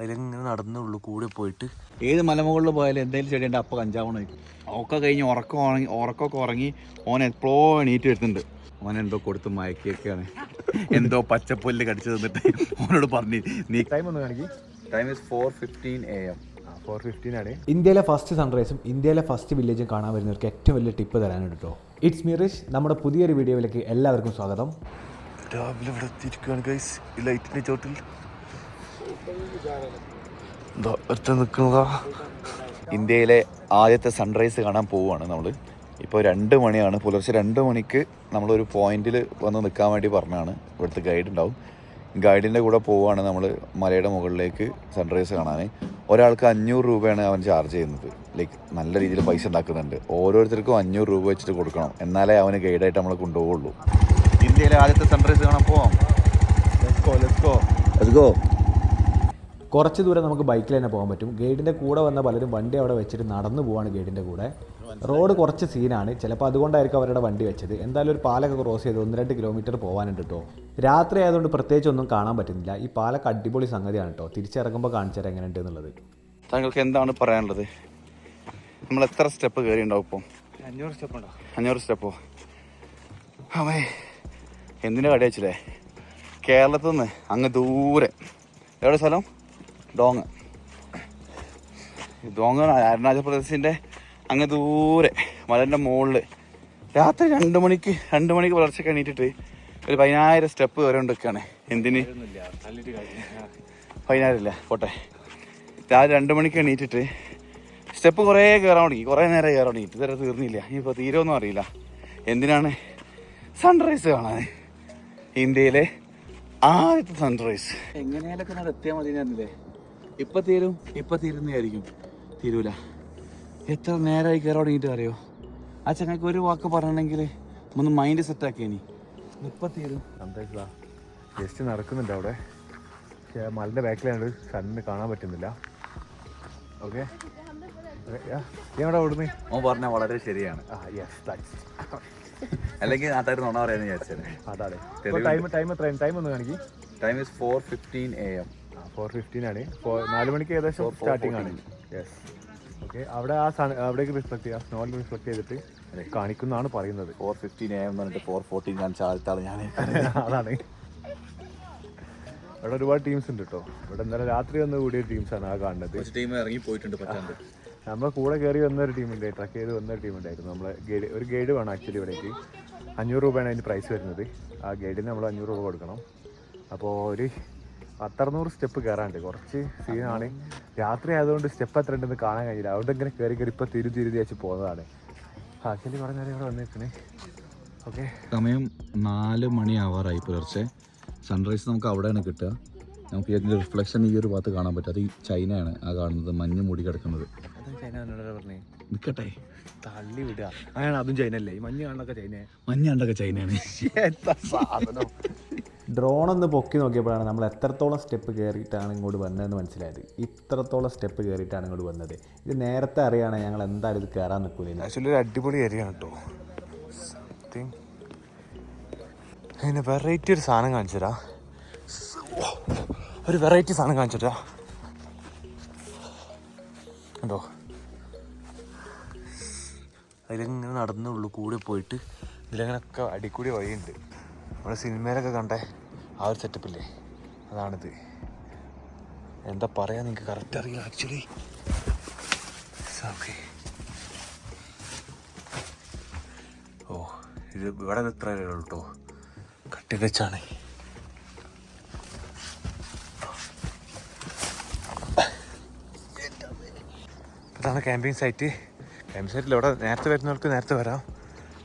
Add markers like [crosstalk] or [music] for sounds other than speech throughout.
അതിലിങ്ങനെ നടന്നുള്ളൂ കൂടെ പോയിട്ട്. ഏത് മലമുകളിൽ പോയാലും എന്തെങ്കിലും ചെടി ചെടിയുണ്ട് അപ്പം കഞ്ചാവണം ഒക്കെ കഴിഞ്ഞ് ഉറക്കം ഉറങ്ങി ഉറക്കമൊക്കെ ഉറങ്ങി ഓൻ എപ്പോഴോ എണീറ്റ് വരുന്നുണ്ട്. ഓൻ എന്തോ കൊടുത്ത് മയക്കിയൊക്കെയാണ് എന്തോ പച്ചപ്പൊല്ല് കടിച്ചു തന്നിട്ട് ഓനോട് പറഞ്ഞു നീ ടൈം ഒന്ന് കാണിക്കും. Time is four fifteen A M four fifteen ആണ്. ഇന്ത്യയിലെ ഫസ്റ്റ് സൺറൈസും ഇന്ത്യയിലെ ഫസ്റ്റ് വില്ലേജും കാണാൻ വരുന്നവർക്ക് ഏറ്റവും വലിയ ടിപ്പ് തരാനുണ്ട് കേട്ടോ ഇറ്റ്സ് മിറിഷ് നമ്മുടെ പുതിയൊരു വീഡിയോയിലേക്ക് എല്ലാവർക്കും സ്വാഗതം. രാവിലെ ഇവിടെ എത്തിയിരിക്കുകയാണ് ഗൈസ് ഈ ലൈറ്റിന്റെ ചോട്ടിൽ. എന്താ നിൽക്കുന്നതാ. ഇന്ത്യയിലെ ആദ്യത്തെ സൺറൈസ് കാണാൻ പോവുകയാണ് നമ്മൾ ഇപ്പോൾ രണ്ട് മണിയാണ് പുലർച്ചെ രണ്ട് മണിക്ക് നമ്മളൊരു പോയിന്റിൽ വന്ന് നിൽക്കാൻ വേണ്ടി പറഞ്ഞാണ് ഇവിടുത്തെ ഗൈഡ് ഉണ്ടാവും. ഗൈഡിന്റെ കൂടെ പോവുകയാണ് നമ്മൾ മലയുടെ മുകളിലേക്ക് സൺറൈസ് കാണാൻ ഒരാൾക്ക് അഞ്ഞൂറ് രൂപയാണ് അവൻ ചാർജ് ചെയ്യുന്നത്. ലൈക്ക് നല്ല രീതിയിൽ പൈസ ഉണ്ടാക്കുന്നുണ്ട്. ഓരോരുത്തർക്കും അഞ്ഞൂറ് രൂപ വെച്ചിട്ട് കൊടുക്കണം. എന്നാലേ അവന് ഗൈഡായിട്ട് നമ്മൾ കൊണ്ടുപോകുള്ളൂ ഇന്ത്യയിലെ ആദ്യത്തെ സൺറൈസ് കാണാൻ പോവാം. Let's go. കുറച്ച് ദൂരം നമുക്ക് ബൈക്കിൽ തന്നെ പോകാൻ പറ്റും. ഗൈഡിന്റെ കൂടെ വന്ന പലരും വണ്ടി അവിടെ വെച്ചിട്ട് നടന്നു പോവാണ് ഗൈഡിന്റെ കൂടെ. റോഡ് കുറച്ച് സീനാണ്. ചിലപ്പോൾ അതുകൊണ്ടായിരിക്കും അവരുടെ വണ്ടി വെച്ചത്. എന്തായാലും ഒരു പാലൊക്കെ ക്രോസ് ചെയ്ത് ഒന്ന് രണ്ട് കിലോമീറ്റർ പോകാനുണ്ട് കേട്ടോ രാത്രി ആയതുകൊണ്ട് പ്രത്യേകിച്ച് ഒന്നും കാണാൻ പറ്റുന്നില്ല. ഈ പാലൊക്കെ അടിപൊളി സംഗതിയാണ് കേട്ടോ തിരിച്ചിറങ്ങുമ്പോൾ കാണിച്ചു തരാം എങ്ങനെയുണ്ട് എന്നുള്ളത്. താങ്കൾക്ക് എന്താണ് പറയാനുള്ളത്? നമ്മൾ എത്ര സ്റ്റെപ്പ് കയറി ഉണ്ടാവും ഇപ്പോൾ അഞ്ഞൂറ് സ്റ്റെപ്പ് ഉണ്ടോ? അഞ്ഞൂറ് സ്റ്റെപ്പോ? അവേ എന്തിനാ കടയച്ചില്ലേ കേരളത്തിൽ നിന്ന് അങ്ങ് ദൂരെ. എവിടെ സ്ഥലം? ഡോങ്. ഡോങ് അരുണാചൽ പ്രദേശിന്റെ അങ്ങ് ദൂരെ മലന്റെ മുകളിൽ രാത്രി രണ്ട് മണിക്ക് രണ്ട് മണിക്ക് പുലർച്ചെ എണീറ്റിട്ട് ഒരു പതിനായിരം സ്റ്റെപ്പ് വരെ കൊണ്ടിരിക്കുകയാണ് എന്തിന്? പതിനായിരം ഇല്ല പോട്ടെ. രാവിലെ രണ്ട് മണിക്ക് എണീറ്റിട്ട് സ്റ്റെപ്പ് കുറേ കയറാൻ തുടങ്ങി കുറേ നേരം കയറാൻ തുടങ്ങി. ഇതുവരെ തീർന്നില്ല. ഇനിയിപ്പോൾ തീരുമൊന്നും അറിയില്ല. എന്തിനാണ്? സൺറൈസ് കാണാൻ ഇന്ത്യയിലെ ആദ്യത്തെ സൺറൈസ് എങ്ങനെയാലൊക്കെ എത്തിയാൽ മതി ഇപ്പം തീരും ഇപ്പം തീരുന്നതായിരിക്കും തീരൂല. എത്ര നേരമായി കയറി തുടങ്ങിയിട്ട് അറിയോ? ആ ചങ്ങക്ക് ഒരു വാക്ക് പറയണമെങ്കിൽ ഒന്ന് മൈൻഡ് സെറ്റാക്കിയ നീ. ഇപ്പം തീരും. ജസ്റ്റ് നടക്കുന്നുണ്ട് അവിടെ. മലിന്റെ ബാക്കിലാണ് സണ്ണിന് കാണാൻ പറ്റുന്നില്ല. ഓക്കെ ഓടുന്നേ? ഓൻ പറഞ്ഞാൽ വളരെ ശരിയാണ്. ദാറ്റ്സ് അല്ലെങ്കിൽ നാട്ടുകാർ നുണ പറയാന്ന് വിചാരിച്ചത് അതാണ് തെളിവുണ്ട്. ടൈം ടൈം എത്രയാണ്? ടൈം ഒന്ന് കാണിക്കും. Time is four fifteen A M four fifteen ആണ്. ഫോർ നാല് മണിക്ക് ഏകദേശം സ്റ്റാർട്ടിംഗ് ആണ്. യെസ് ഓക്കെ അവിടെ ആ സൺ അവിടേക്ക് റിഫ്ലക്ട് ചെയ്യുക സ്നോയിൽ റിഫ്ലക്ട് ചെയ്തിട്ട് കാണിക്കുന്നതാണ് പറയുന്നത്. ഫോർ ഫിഫ്റ്റീൻ എ പറഞ്ഞിട്ട് ഫോർ ഫോർട്ടീൻ കാണിച്ച ചാർത്താണ് ഞാൻ. [laughs] അതാണ്. ഇവിടെ ഒരുപാട് ടീംസ് ഉണ്ട് കേട്ടോ ഇവിടെ ഇന്നലെ രാത്രി വന്ന് കൂടിയ ടീംസാണ് ആ കാണുന്നത്. ടീം ഇറങ്ങി പോയിട്ടുണ്ട് പറ്റാണ്ട്. നമ്മുടെ കൂടെ കയറി വന്ന ഒരു ടീമുണ്ട് ട്രക്ക് ചെയ്ത് വന്ന ഒരു ടീമുണ്ടായിരുന്നു നമ്മളെ ഗൈഡ് ഒരു ഗൈഡ് വേണം ആക്ച്വലി ഇവിടേക്ക്. അഞ്ഞൂറ് രൂപയാണ് അതിന്റെ പ്രൈസ് വരുന്നത്. ആ ഗൈഡിന് നമ്മൾ അഞ്ഞൂറ് രൂപ കൊടുക്കണം. അപ്പോൾ ഒരു പത്തറുന്നൂറ് സ്റ്റെപ്പ് കയറാണ്ട് കുറച്ച് സീനാണ്. രാത്രി ആയതുകൊണ്ട് സ്റ്റെപ്പ് എത്ര ഉണ്ടെന്ന് കാണാൻ കഴിഞ്ഞില്ല. അവിടെ ഇങ്ങനെ കയറി കയറി ഇപ്പോൾ തിരി തിരുതി വെച്ച് പോകുന്നതാണ് ആക്ച്വലി കുറേ നേരം ഇവിടെ വന്നിരിക്കണേ ഓക്കെ സമയം നാല് മണി ആവാറായി പുലർച്ചെ. സൺറൈസ് നമുക്ക് അവിടെയാണ് കിട്ടുക. നമുക്ക് ഇതിന്റെ റിഫ്ലക്ഷൻ ഈ ഒരു ഭാഗത്ത് കാണാൻ പറ്റും. അത് ഈ ചൈനയാണ് ആ കാണുന്നത്. മഞ്ഞ് മൂടി കിടക്കുന്നത്. നിൽക്കട്ടെ തള്ളി വിടുക. അങ്ങനെ അതും ചൈന അല്ലേ ഈ മഞ്ഞ് കാണുന്നൊക്കെ ചൈന മഞ്ഞ് കണ്ടൊക്കെ ചൈനയാണ്. സാധനം? ഡ്രോൺ ഒന്ന് പൊക്കി നോക്കിയപ്പോഴാണ് നമ്മൾ എത്രത്തോളം സ്റ്റെപ്പ് കയറിയിട്ടാണ് ഇങ്ങോട്ട് വന്നതെന്ന് മനസ്സിലായത്. ഇത്രത്തോളം സ്റ്റെപ്പ് കയറിയിട്ടാണ് ഇങ്ങോട്ട് വന്നത്. ഇത് നേരത്തെ അറിയാണ് ഞങ്ങൾ എന്തായാലും ഇത് കയറാൻ നിൽക്കില്ല ആക്ച്വലി ഒരു അടിപൊളി ഏരിയ കേട്ടോ അതിന് വെറൈറ്റി ഒരു സാധനം കാണിച്ചുതരാ. ഒരു വെറൈറ്റി സാധനം കാണിച്ചുതരാ. കണ്ടോ? അതിലിങ്ങനെ നടന്നുള്ളൂ കൂടെ പോയിട്ട്. ഇതിലങ്ങനൊക്കെ അടിക്കൂടി വഴിയുണ്ട്. നമ്മുടെ സിനിമയിലൊക്കെ കണ്ടേ ആ ഒരു സെറ്റപ്പില്ലേ? അതാണിത്. എന്താ പറയാ നിങ്ങൾക്ക് കറക്റ്റ് അറിയില്ല ആക്ച്വലി ഓക്കെ ഓ ഇത് ഇവിടെ ഉള്ളൂ കേട്ടോ കട്ടി വെച്ചാണ്. ഇതാണ് ക്യാമ്പിംഗ് സൈറ്റ്. ക്യാമ്പ് സൈറ്റിൽ ഇവിടെ നേരത്തെ വരുന്നവർക്ക് നേരത്തെ വരാം.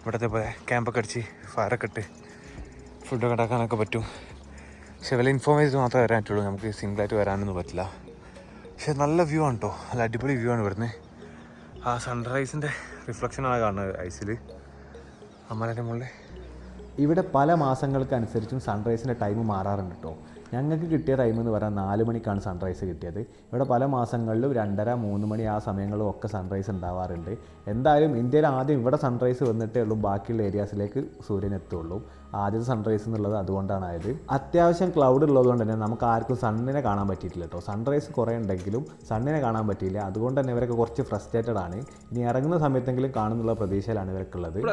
ഇവിടത്തെ പോലെ ക്യാമ്പൊക്കെ അടിച്ച് ഫയറൊക്കെ ഇട്ട്. ഫുഡൊക്കെ ഉണ്ടാക്കാനൊക്കെ പറ്റും. പക്ഷെ വില ഇൻഫോർമേഷൻ മാത്രമേ വരാൻ പറ്റുള്ളൂ നമുക്ക് സിംഗിളായിട്ട് വരാനൊന്നും പറ്റില്ല. പക്ഷെ നല്ല വ്യൂ ആണ് കേട്ടോ നല്ല അടിപൊളി വ്യൂ ആണ് വരുന്നത് ആ സൺറൈസിന്റെ റിഫ്ലക്ഷനാണ് കാണുന്നത് ഐസിൽ അമ്മേന്റെ മുകളിൽ ഇവിടെ പല മാസങ്ങൾക്കനുസരിച്ചും സൺറൈസിന്റെ ടൈം മാറാറുണ്ട് കേട്ടോ ഞങ്ങൾക്ക് കിട്ടിയ ടൈം എന്ന് പറഞ്ഞാൽ നാല് മണിക്കാണ് സൺറൈസ് കിട്ടിയത്. ഇവിടെ പല മാസങ്ങളിലും രണ്ടര മൂന്ന് മണി ആ സമയങ്ങളിലും ഒക്കെ സൺറൈസ് ഉണ്ടാവാറുണ്ട്. എന്തായാലും ഇന്ത്യയിൽ ആദ്യം ഇവിടെ സൺറൈസ് വന്നിട്ടേ ഉള്ളൂ. ബാക്കിയുള്ള ഏരിയാസിലേക്ക് സൂര്യൻ എത്തുള്ളൂ. ആദ്യത്തെ സൺറൈസ് എന്നുള്ളത് അതുകൊണ്ടാണ് ആയത്. അത്യാവശ്യം ക്ലൗഡ് ഉള്ളതുകൊണ്ട് തന്നെ നമുക്ക് ആർക്കും സണ്ണിനെ കാണാൻ പറ്റിയിട്ടില്ല കേട്ടോ സൺറൈസ് കുറേ ഉണ്ടെങ്കിലും സണ്ണിനെ കാണാൻ പറ്റിയില്ല. അതുകൊണ്ട് തന്നെ ഇവരൊക്കെ കുറച്ച് ഫ്രസ്ട്രേറ്റഡ് ആണ്. ഇനി ഇറങ്ങുന്ന സമയത്തെങ്കിലും കാണുന്നുള്ള പ്രതീക്ഷയിലാണ് ഇവർക്കുള്ളത് uh,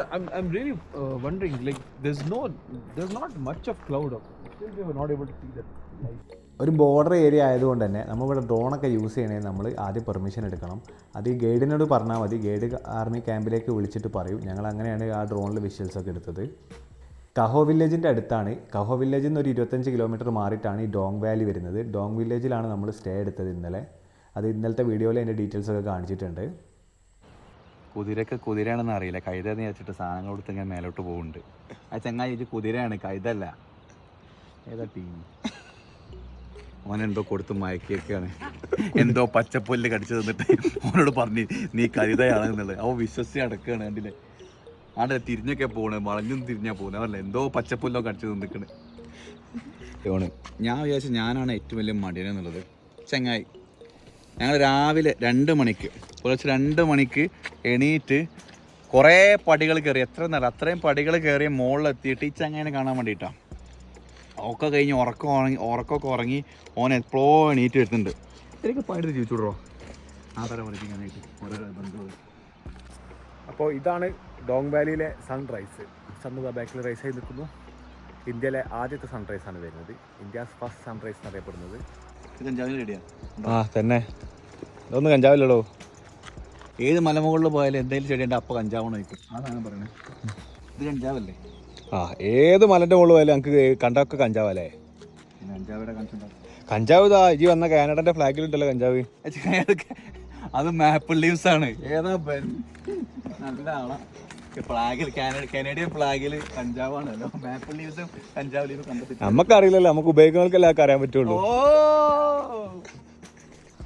ഒരു ബോർഡർ ഏരിയ ആയതുകൊണ്ട് തന്നെ നമ്മളിവിടെ ഡ്രോണൊക്കെ യൂസ് ചെയ്യണമെങ്കിൽ നമ്മൾ ആദ്യം പെർമിഷൻ എടുക്കണം. അത് ഈ ഗൈഡിനോട് പറഞ്ഞാൽ മതി. ഗൈഡ് ആർമി ക്യാമ്പിലേക്ക് വിളിച്ചിട്ട് പറയും. ഞങ്ങൾ അങ്ങനെയാണ് ആ ഡ്രോണിൽ വിഷ്വൽസ് ഒക്കെ എടുത്തത്. കഹോ വില്ലേജിന്റെ അടുത്താണ്. കഹോ വില്ലേജിൽ നിന്ന് ഒരു ഇരുപത്തഞ്ച് കിലോമീറ്റർ മാറിയിട്ടാണ് ഈ ഡോങ് വാലി വരുന്നത്. ഡോങ് വില്ലേജിലാണ് നമ്മൾ സ്റ്റേ എടുത്തത് ഇന്നലെ. അത് ഇന്നലത്തെ വീഡിയോയിൽ അതിന്റെ ഡീറ്റെയിൽസ് ഒക്കെ കാണിച്ചിട്ടുണ്ട്. കുതിരക്ക് കുതിരയാണെന്ന് അറിയില്ല. കൈതെന്ന് വെച്ചിട്ട് സാധനങ്ങൾ കൊടുത്ത് ഇങ്ങനെ മേലോട്ട് പോകുന്നുണ്ട് ആ ചങ്ങായി ഇത് കുതിരയാണ് കൈതല്ല ഏതാ ടീം? ഓനെന്തോ കൊടുത്ത് മയക്കിയൊക്കെയാണ് എന്തോ പച്ചപ്പൊല്ല് കടിച്ചു തന്നിട്ട് ഓനോട് പറഞ്ഞ് നീ കരുതയാണെന്നുള്ളത് അവ വിശ്വസിച്ച് അടക്കുകയാണ് കണ്ടില്ലേ? ആടെ തിരിഞ്ഞൊക്കെ പോണ് വളഞ്ഞും തിരിഞ്ഞാ പോകുന്നത് അവരല്ല എന്തോ പച്ചപ്പുല്ലോ കടിച്ചു നിന്നിക്കണ്. ഓണ് ഞാൻ വിചാരിച്ചു ഞാനാണ് ഏറ്റവും വലിയ മടിയൻ എന്നുള്ളത്. ചങ്ങായി ഞങ്ങൾ രാവിലെ രണ്ട് മണിക്ക് പുലർച്ചെ രണ്ട് മണിക്ക് എണീറ്റ് കുറേ പടികൾ കയറി എത്ര നേരം അത്രയും പടികൾ കയറി മുകളിലെത്തിയിട്ട് ഈ ചങ്ങനെ കാണാൻ വേണ്ടിയിട്ടാണ് ഒക്കെ കഴിഞ്ഞ് ഉറക്കം ഉറങ്ങി ഉറക്കമൊക്കെ ഉറങ്ങി ഓൻ എപ്പോഴോ എണീറ്റ് വരുന്നുണ്ട്. എനിക്ക് പണിയെടുത്ത് ജീവിച്ചുവിടോ ആ തരം പഠിപ്പിക്കാനായിട്ട് ഓരോരോ ബന്ധുക്കൾ അപ്പോൾ ഇതാണ് ഡോങ് വാലിയിലെ സൺറൈസ് സൺ ബാക്കിൽ റൈസ് ആയി നിൽക്കുന്നു. ഇന്ത്യയിലെ ആദ്യത്തെ സൺറൈസ് ആണ് വരുന്നത്. ഇന്ത്യസ് ഫസ്റ്റ് സൺറൈസ് എന്നറിയപ്പെടുന്നത് ആ. തന്നെ. ഇതൊന്നും കഞ്ചാവില്ലടോ ഏത് മലമുകളിൽ പോയാലും എന്തെങ്കിലും ചെടിയുണ്ട് അപ്പ കഞ്ചാവണം ആയിക്കും അതാണ് പറയുന്നത് ഇത് കഞ്ചാവല്ലേ? ആ ഏത് മലന്റെ മുകളിൽ പോയാലും നമുക്ക് കണ്ടൊക്കെ കഞ്ചാവല്ലേ? കഞ്ചാവ് ഇതാ ഇജി വന്ന കാനഡന്റെ ഫ്ലാഗിലുണ്ടല്ലോ കഞ്ചാവ്. അത് മാപ്പിൾ ലീവ്സ് ആണ്. ഏതാ നല്ല ആളാ. ഫ്ലാഗിൽ കനേഡിയൻ ഫ്ലാഗിൽ പഞ്ചാബാണല്ലോ മാപ്പിൾ ലീവ്സും പഞ്ചാബ് ലീവ്സും കണ്ടെത്തി നമുക്കറിയില്ലല്ലോ നമുക്ക് ഉപയോഗിക്കുന്നവർക്കെല്ലാം അറിയാൻ പറ്റുള്ളൂ. ഓ!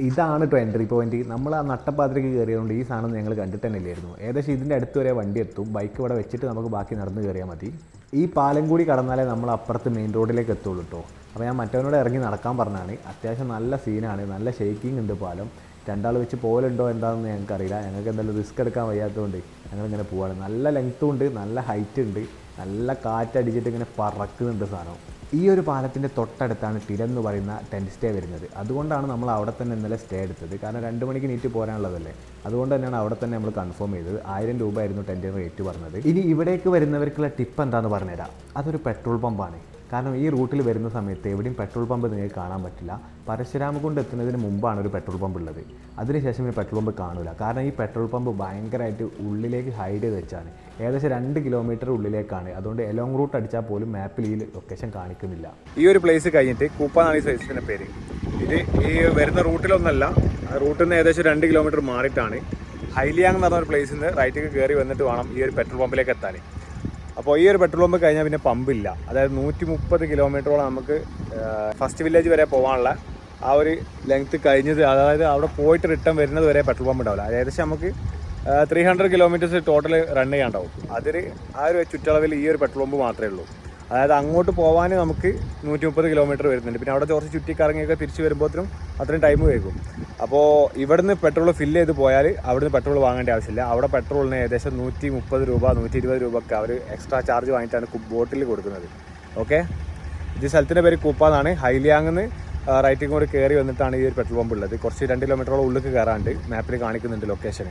ഇതാണ് കേട്ടോ എൻട്രി പോയിന്റ് നമ്മൾ ആ നട്ടപ്പാത്രയ്ക്ക് കയറിയതുകൊണ്ട് ഈ സാധനം ഞങ്ങൾ കണ്ടിട്ട് തന്നെ ഇല്ലായിരുന്നു ഏകദേശം ഇതിന്റെ അടുത്ത് വരെ വണ്ടി എത്തും. ബൈക്ക് ഇവിടെ വെച്ചിട്ട് നമുക്ക് ബാക്കി നടന്ന് കയറിയാൽ മതി. ഈ പാലം കൂടി കടന്നാലേ നമ്മൾ അപ്പുറത്ത് മെയിൻ റോഡിലേക്ക് എത്തുള്ളൂ കേട്ടോ അപ്പോൾ ഞാൻ മറ്റവനോട് ഇറങ്ങി നടക്കാൻ പറഞ്ഞാണ്. അത്യാവശ്യം നല്ല സീനാണ് നല്ല ഷേക്കിംഗ് ഉണ്ട് പാലം. രണ്ടാൾ വെച്ച് പോലുണ്ടോ എന്താണെന്ന് ഞങ്ങൾക്കറിയില്ല. ഞങ്ങൾക്ക് എന്തായാലും റിസ്ക് എടുക്കാൻ വയ്യാത്തതുകൊണ്ട് ഞങ്ങളിങ്ങനെ പോവാണ്. നല്ല ലെങ്ത്തും ഉണ്ട് നല്ല ഹൈറ്റ് ഉണ്ട് നല്ല കാറ്റടിച്ചിട്ട് ഇങ്ങനെ പറക്കുന്നുണ്ട് സാധനം ഈ ഒരു പാലത്തിന്റെ തൊട്ടടുത്താണ് എന്ന് പറയുന്ന ടെന്റ് സ്റ്റേ വരുന്നത്. അതുകൊണ്ടാണ് നമ്മൾ അവിടെ തന്നെ ഇന്നലെ സ്റ്റേ എടുത്തത്. കാരണം രണ്ട് മണിക്ക് നീറ്റ് പോരാനുള്ളതല്ലേ. അതുകൊണ്ട് തന്നെയാണ് അവിടെ തന്നെ നമ്മൾ കൺഫേം ചെയ്തത്. ആയിരം രൂപ ആയിരുന്നു ടെന്റിന് റേറ്റ് പറഞ്ഞത്. ഇനി ഇവിടേക്ക് വരുന്നവർക്കുള്ള ടിപ്പ് എന്താണെന്ന് പറഞ്ഞുതരാം. അതൊരു പെട്രോൾ പമ്പാണ് കാരണം ഈ റൂട്ടിൽ വരുന്ന സമയത്ത് എവിടെയും പെട്രോൾ പമ്പ് നിങ്ങൾക്ക് കാണാൻ പറ്റില്ല. പരശുരാമകുണ്ട് എത്തുന്നതിന് മുമ്പാണ് ഒരു പെട്രോൾ പമ്പ് ഉള്ളത്. അതിനുശേഷം ഈ പെട്രോൾ പമ്പ് കാണില്ല കാരണം ഈ പെട്രോൾ പമ്പ് ഭയങ്കരമായിട്ട് ഉള്ളിലേക്ക് ഹൈഡ് ചെയ്ത് വെച്ചാണ്. ഏകദേശം രണ്ട് കിലോമീറ്റർ ഉള്ളിലേക്കാണ്. അതുകൊണ്ട് എലോങ് റൂട്ട് അടിച്ചാൽ പോലും മാപ്പിൽ ഈ ലൊക്കേഷൻ കാണിക്കുന്നില്ല. ഈ ഒരു പ്ലേസ് കഴിഞ്ഞിട്ട് കൂപ്പ എന്നാണ് ഈ സൈസിന്റെ പേര്. ഇത് ഈ വരുന്ന റൂട്ടിലൊന്നല്ല റൂട്ടിൽ നിന്ന് ഏകദേശം രണ്ട് കിലോമീറ്റർ മാറിയിട്ടാണ്. ഹൈലിയാങ് എന്ന് പറഞ്ഞ ഒരു പ്ലേസിൽ നിന്ന് റൈറ്റിലേക്ക് കയറി വന്നിട്ട് വേണം ഈ ഒരു പെട്രോൾ പമ്പിലേക്ക് എത്താൻ. അപ്പോൾ ഈ ഒരു പെട്രോൾ പമ്പ് കഴിഞ്ഞാൽ പിന്നെ പമ്പില്ല അതായത് നൂറ്റി മുപ്പത് കിലോമീറ്ററോളം നമുക്ക് ഫസ്റ്റ് വില്ലേജ് വരെ പോകാനുള്ള ആ ഒരു ലെങ്ത് കഴിഞ്ഞത് അതായത് അവിടെ പോയിട്ട് റിട്ടേൺ വരുന്നത് വരെ പെട്രോൾ പമ്പ് ഉണ്ടാവില്ല. ഏകദേശം നമുക്ക് three hundred kilometres total run ചെയ്യാണ്ടാവും അതിൽ ആ ഒരു ചുറ്റളവിൽ ഈ ഒരു പെട്രോൾ പമ്പ് മാത്രമേ ഉള്ളൂ. അതായത് അങ്ങോട്ട് പോകാൻ നമുക്ക് നൂറ്റി മുപ്പത് കിലോമീറ്റർ വരുന്നുണ്ട്. പിന്നെ അവിടെ കുറച്ച് ചുറ്റിക്കറങ്ങിയൊക്കെ തിരിച്ച് വരുമ്പോഴത്തേനും അത്രയും ടൈം വൈകും അപ്പോൾ ഇവിടുന്ന് പെട്രോൾ ഫില്ല് ചെയ്ത് പോയാൽ അവിടുന്ന് പെട്രോൾ വാങ്ങേണ്ട ആവശ്യമില്ല. അവിടെ പെട്രോളിന് ഏകദേശം നൂറ്റി മുപ്പത് രൂപ നൂറ്റി ഇരുപത് രൂപ ഒക്കെ അവർ എക്സ്ട്രാ ചാർജ് വാങ്ങിയിട്ടാണ് ബോട്ടിൽ കൊടുക്കുന്നത്. ഓക്കെ ഇത് സ്ഥലത്തിന്റെ പേര് കൂപ്പ എന്നാണ് ഹൈലിയാങ്ങിന്ന് റൈറ്റിംഗ് കൂടി കയറി വന്നിട്ടാണ് ഈ ഒരു പെട്രോൾ പമ്പ് ഉള്ളത്. കുറച്ച് രണ്ട് കിലോമീറ്ററോളം ഉള്ളിൽ കയറാണ്ട് മാപ്പിൽ കാണിക്കുന്നുണ്ട് ലൊക്കേഷൻ